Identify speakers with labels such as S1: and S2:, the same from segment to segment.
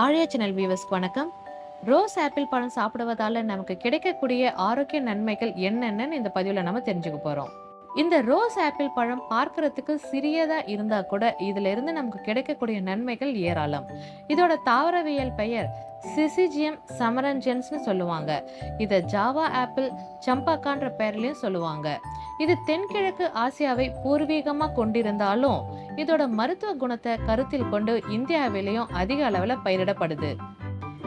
S1: Channel வியூவர்ஸ்க்கு வணக்கம். Rose apple பழம் சாப்பிடுவதால நமக்கு கிடைக்கக்கூடிய ஆரோக்கிய நன்மைகள் என்னென்னு இந்த பதிவில் நம்ம தெரிஞ்சுக்க போகிறோம் இந்த ரோஸ் ஆப்பிள் பழம் பார்க்கறதுக்கு சிறியதாக இருந்தால் கூட இதிலிருந்து நமக்கு கிடைக்கக்கூடிய நன்மைகள் ஏராளம். இதோட தாவரவியல் பெயர் சிசிஜியம் சமரஞ்சன்ஸ்னு சொல்லுவாங்க. இதை ஜாவா ஆப்பிள் சம்பாக்கான்ற பெயர்லையும் சொல்லுவாங்க. இது தென்கிழக்கு ஆசியாவை பூர்வீகமாக கொண்டிருந்தாலும் இதோட மருத்துவ குணத்தை கருத்தில் கொண்டு இந்தியாவிலையும் அதிக அளவில் பயிரிடப்படுது.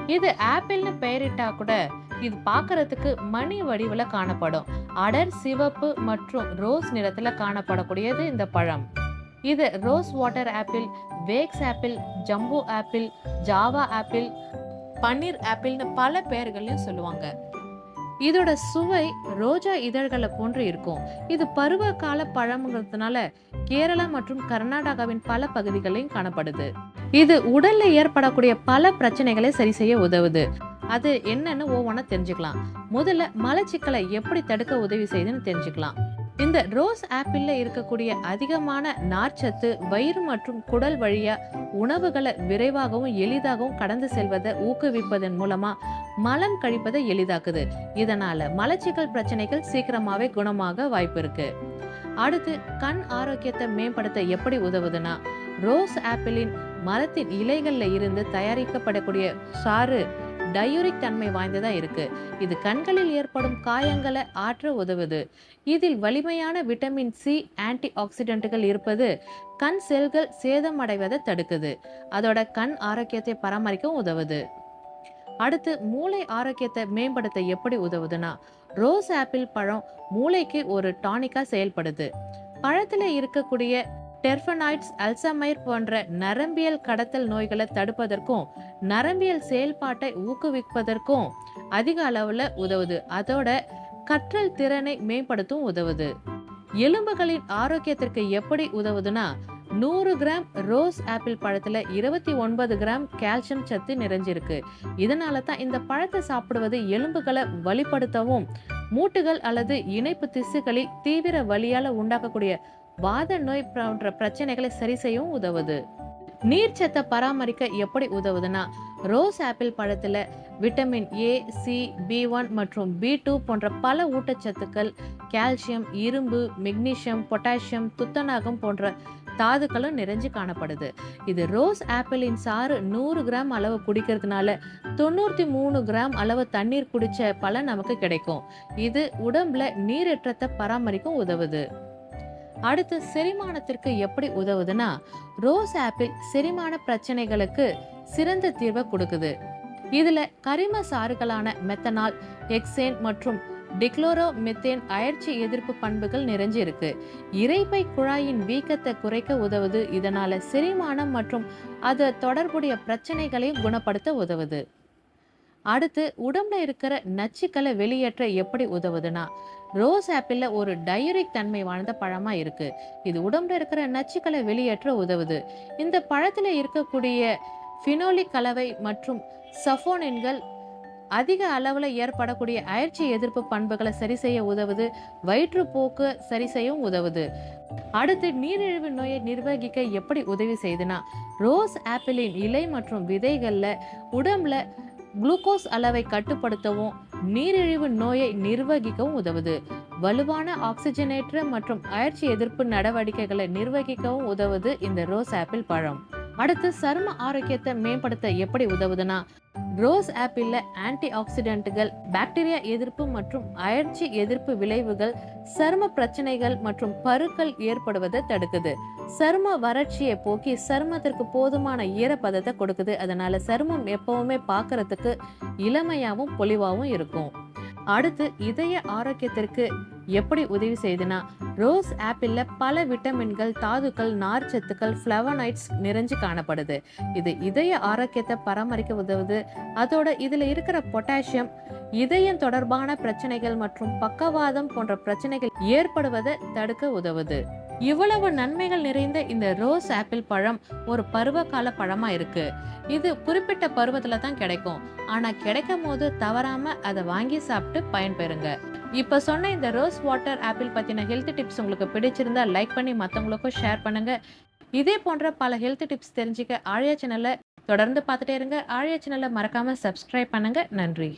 S1: இது ஆப்பிள்னு பெயரிட்டா கூட இது பார்க்கறதுக்கு மணி வடிவில் காணப்படும். அடர் சிவப்பு மற்றும் ரோஸ் நிறத்தில் காணப்படக்கூடியது இந்த பழம். இது rose water apple wax apple Jambu apple java apple பன்னீர் ஆப்பிள்னு பல பெயர்களையும் சொல்லுவாங்க. இதோட சுவை ரோஜா இதழ்களை போன்று இருக்கும். இது பருவ கால பழம்ங்கிறதுனால கேரளா மற்றும் கர்நாடகாவின் பல பகுதிகளையும் காணப்படுது. இது உடல்ல ஏற்படக்கூடிய பல பிரச்சனைகளை சரி செய்ய உதவுது. அது என்னன்னு ஒவ்வொன்றா தெரிஞ்சுக்கலாம். முதல்ல மலச்சிக்கலை எப்படி தடுக்க உதவி செய்யுதுன்னு தெரிஞ்சுக்கலாம். இந்த ரோஸ் ஆப்பிள்ல இருக்கக்கூடிய அதிகமான நார்ச்சத்து வயிறு மற்றும் குடல் வழியா உணவுகளை விரைவாகவும் எளிதாகவும் கடந்து செல்வதை ஊக்குவிப்பதன் மூலமா மலம் கழிப்பதை எளிதாக்குது. இதனால மலச்சிக்கல் பிரச்சனைகள் சீக்கிரமாவே குணமாக வாய்ப்பு இருக்கு. அடுத்து கண் ஆரோக்கியத்தை மேம்படுத்த எப்படி உதவுதுன்னா ரோஸ் ஆப்பிளின் மரத்தின் இலைகளில் இருந்து தயாரிக்கப்படக்கூடிய சாறு டயூரிக் தன்மை வாய்ந்ததாக இருக்குது இது கண்களில் ஏற்படும் காயங்களை ஆற்ற உதவுது. இதில் வலிமையான விட்டமின் சி ஆன்டி ஆக்சிடென்ட்டுகள் இருப்பது கண் செல்கள் சேதமடைவதை தடுக்குது. அதோட கண் ஆரோக்கியத்தை பராமரிக்கவும் உதவுது. அடுத்து மூளை ஆரோக்கியத்தை மேம்படுத்த எப்படி உதவுதுன்னா ரோஸ் ஆப்பிள் பழம் மூளைக்கு ஒரு டானிக்காக செயல்படுது. பழத்தில் இருக்கக்கூடிய டெர்ஃபனாய்ட்ஸ் அல்சமைர் போன்ற நரம்பியல் கடத்தல் நோய்களை தடுப்பதற்கும் நரம்பியல் செயல்பாட்டை ஊக்குவிப்பதற்கும் அதிக அளவில் உதவுது. அதோட கற்றல் திறனை மேம்படுத்தும் உதவுது. எலும்புகளின் ஆரோக்கியத்திற்கு எப்படி உதவுதுன்னா நூறு கிராம் ரோஸ் ஆப்பிள் பழத்தில் இருபத்தி ஒன்பது கிராம் கால்சியம் சத்து நிறைஞ்சிருக்கு. இதனால தான் இந்த பழத்தை சாப்பிடுவது எலும்புகளை வலிப்படுத்தவும் மூட்டுகள் அல்லது இணைப்பு திசுகளில் தீவிர வலியால் உண்டாக்கக்கூடிய வாத நோய் போன்ற பிரச்சனைகளை சரி செய்யவும் உதவுது. நீர்ச்சத்தை பராமரிக்க எப்படி உதவுதுன்னா ரோஸ் ஆப்பிள் பழத்தில் vitamin A C B one மற்றும் பி டூ போன்ற பல ஊட்டச்சத்துக்கள் கால்சியம் இரும்பு மெக்னீஷியம் பொட்டாசியம் துத்தநாகம் போன்ற தாதுக்களும் நிறைஞ்சு காணப்படுது. இது ரோஸ் ஆப்பிளின் சாறு நூறு கிராம் அளவு குடிக்கிறதுனால தொண்ணூற்றி மூணு கிராம் அளவு தண்ணீர் குடித்த பலன் நமக்கு கிடைக்கும். இது உடம்புல நீரேற்றத்தை பராமரிக்கும் உதவுது. அடுத்து செரிமானத்திற்கு எப்படி உதவுதுன்னா ரோஸ் ஆப்பிள் செரிமான பிரச்சனைகளுக்கு சிறந்த தீர்வை கொடுக்குது. இதுல கரிம சாறுகளான மெத்தனால் எக்ஸேன் மற்றும் டிக்ளோரோ மெத்தேன் அயற்சி எதிர்ப்பு பண்புகள் நிறைஞ்சு இருக்கு இறைப்பை குழாயின் வீக்கத்தை குறைக்க உதவுது இதனால செரிமானம் மற்றும் அது தொடர்புடைய பிரச்சனைகளையும் குணப்படுத்த உதவுது. அடுத்து உடம்புல இருக்கிற நச்சுக்களை வெளியேற்ற எப்படி உதவுதுன்னா ரோஸ் ஆப்பிளில் ஒரு டயூரிக் தன்மை வாழ்ந்த பழமா இருக்கு. இது உடம்புல இருக்கிற நச்சுக்களை வெளியேற்ற உதவுது. இந்த பழத்துல இருக்கக்கூடிய ஃபினோலிக் கலவை மற்றும் சஃபோனின்கள் அதிக அளவில் ஏற்படக்கூடிய அயற்சி எதிர்ப்பு பண்புகளை சரி செய்ய உதவுது. வயிற்றுப்போக்கு சரி செய்யவும் உதவுது. அடுத்து நீரிழிவு நோயை நிர்வகிக்க எப்படி உதவி செய்யுதுன்னா ரோஸ் ஆப்பிளின் இலை மற்றும் விதைகளில் உடம்புல குளுக்கோஸ் அளவை கட்டுப்படுத்தவும் நீரிழிவு நோயை நிர்வகிக்கவும் உதவுது. வலுவான ஆக்சிஜனேற்ற மற்றும் அயற்சி எதிர்ப்பு நடவடிக்கைகளை நிர்வகிக்கவும் உதவுது இந்த ரோஸ் ஆப்பிள் பழம். அடுத்து சரும ஆரோக்கியத்தை மேம்படுத்த எப்படி உதவுதுன்னா ரோஸ் ஆப்பிளில் ஆன்டி ஆக்சிடென்ட்டுகள் பாக்டீரியா எதிர்ப்பு மற்றும் அயற்சி எதிர்ப்பு விளைவுகள் சரும பிரச்சனைகள் மற்றும் பருக்கள் ஏற்படுவதை தடுக்குது. சரும வறட்சியை போக்கி சருமத்திற்கு போதுமான ஈரப்பதத்தை கொடுக்குது. அதனால சருமம் எப்பவுமே பார்க்கறதுக்கு இளமையாகவும் பொலிவாகவும் இருக்கும். அடுத்து இதய ஆரோக்கியத்திற்கு எப்படி உதவி செய்யுதுன்னா ரோஸ் ஆப்பிளில் பல விட்டமின்கள் தாதுக்கள் நார்ச்சத்துக்கள் ஃப்ளவனைட்ஸ் நிறைஞ்சு காணப்படுது. இது இதய ஆரோக்கியத்தை பராமரிக்க உதவுது. அதோட இதில் இருக்கிற பொட்டாசியம் இதயம் தொடர்பான பிரச்சனைகள் மற்றும் பக்கவாதம் போன்ற பிரச்சனைகள் ஏற்படுவதை தடுக்க உதவுது. இவ்வளவு நன்மைகள் நிறைந்த இந்த ரோஸ் ஆப்பிள் பழம் ஒரு பருவகால பழமா இருக்கு. இது குறிப்பிட்ட பருவத்துல தான் கிடைக்கும். ஆனா கிடைக்கும் போது தவறாம அதை வாங்கி சாப்பிட்டு பயன்பெறுங்க. இப்போ சொன்ன இந்த ரோஸ் வாட்டர் ஆப்பிள் பற்றின ஹெல்த் டிப்ஸ் உங்களுக்கு பிடிச்சிருந்தா லைக் பண்ணி மற்றவங்களுக்கும் ஷேர் பண்ணுங்கள் இதே போன்ற பல ஹெல்த் டிப்ஸ் தெரிஞ்சுக்க ஆழியா சேனலை தொடர்ந்து பார்த்துட்டே இருங்க. ஆழியா சேனலை மறக்காமல் சப்ஸ்கிரைப் பண்ணுங்கள் நன்றி.